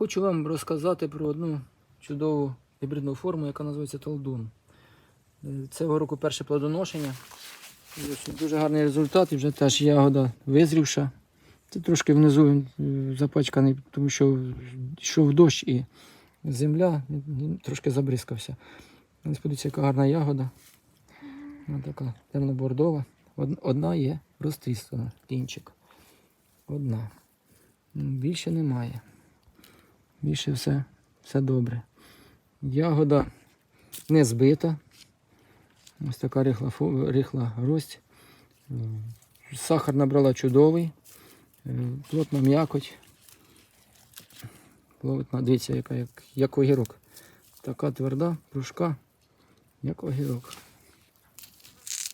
Хочу вам розказати про одну чудову гібридну форму, яка називається Талдун. Е, Цього року перше плодоношення. Дуже гарний результат, і вже теж ягода визрівша. Це трошки внизу е, запачканий, тому що йшов дощ і земля трошки забризкався. Ось подивіться, яка гарна ягода. Вона така темно-бордова. Одна є розтріскана, кінчик. Одна. Більше немає. Більше все, все добре. Ягода не збита. Ось така рихла, рихла гроздь. Сахар набрала чудовий. Е, Плотна м'якоть. Плотна, дивіться, яка, як, як огірок. Така тверда, пружка, як огірок.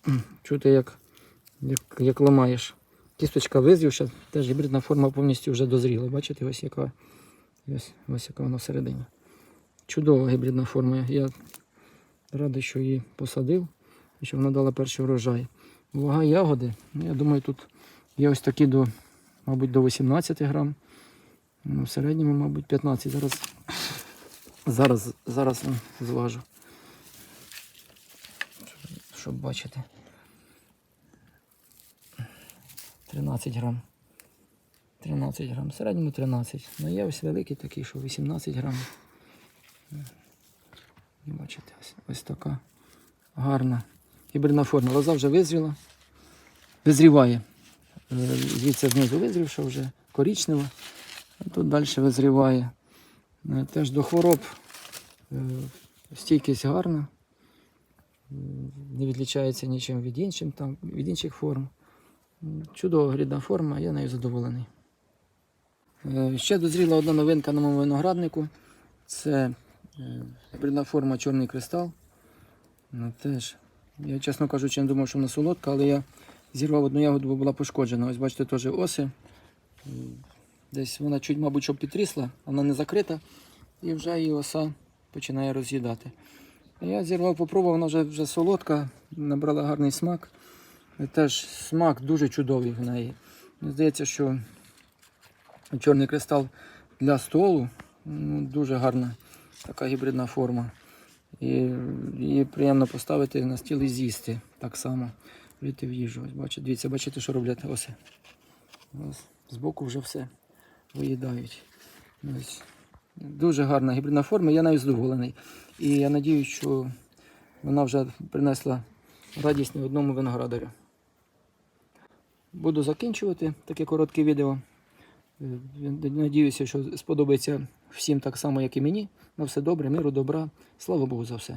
Чути, як, як, як ламаєш. Кісточка визрівша, теж гібридна форма повністю вже дозріла. Бачите, ось яка, ось, ось яка вона всередині. Чудова гібридна форма. Я радий, що її посадив і що вона дала перший урожай. Вага ягоди, ну, я думаю, тут є ось такі до, мабуть, до 18 грам. Ну, в середньому, мабуть, 15. Зараз, зараз, зараз зважу. Щоб бачити. 13 грам. 13 грам. В середньому 13. Ну є ось великий такий, що 18 грам. Бачите, ось, ось така гарна гібридна форма. Лоза вже визріла. Визріває. Е, Звідси знизу визрівша вже корічнева. А тут далі визріває. Е, Теж до хвороб е, стійкість гарна. Не відлічається нічим від, іншим, там, від інших форм. Чудова грідна форма, я нею задоволений. Е, Ще дозріла одна новинка на моєму винограднику. Це е, гібридна форма чорний кристал. Ну, теж. Я, чесно кажучи, не думав, що вона солодка, але я зірвав одну ягоду, бо була пошкоджена. Ось бачите, теж оси. Е, Десь вона чуть, мабуть, щоб підтрісла, вона не закрита, і вже її оса починає роз'їдати. Я зірвав, попробував, вона вже, вже солодка, набрала гарний смак. Теж смак дуже чудовий в неї. Мені здається, що чорний кристал для столу ну, дуже гарна така гібридна форма. І її приємно поставити на стіл і з'їсти так само. Вліти в їжу. Ось бачите, дивіться, бачите, що роблять оси. Ось, збоку вже все виїдають. Ось. Дуже гарна гібридна форма, я навіть задоволений. І я сподіваюся, що вона вже принесла радість не одному виноградарю. Буду закінчувати таке коротке відео. Е, Надіюся, що сподобається всім так само, як і мені. На все добре, миру, добра. Слава Богу за все.